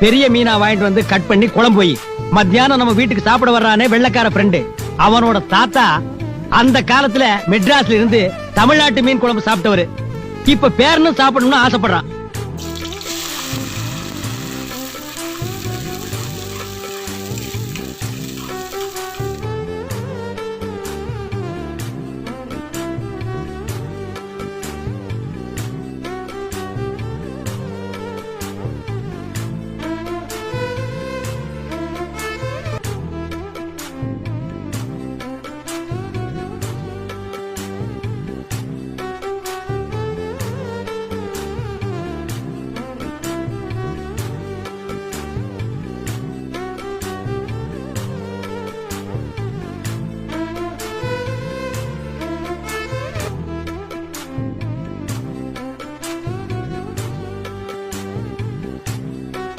பெரிய மீனா வாங்கிட்டு வந்து கட் பண்ணி குழம்பு போய் மத்தியானம் நம்ம வீட்டுக்கு சாப்பிட வர்றானே வெள்ளைக்கார ஃப்ரெண்டு அவனோட தாத்தா அந்த காலத்துல மெட்ராஸ்ல இருந்து தமிழ்நாட்டு மீன் குழம்பு சாப்பிட்டவரு. இப்ப பேரனும் சாப்பிடணும்னு ஆசைப்படுறான்.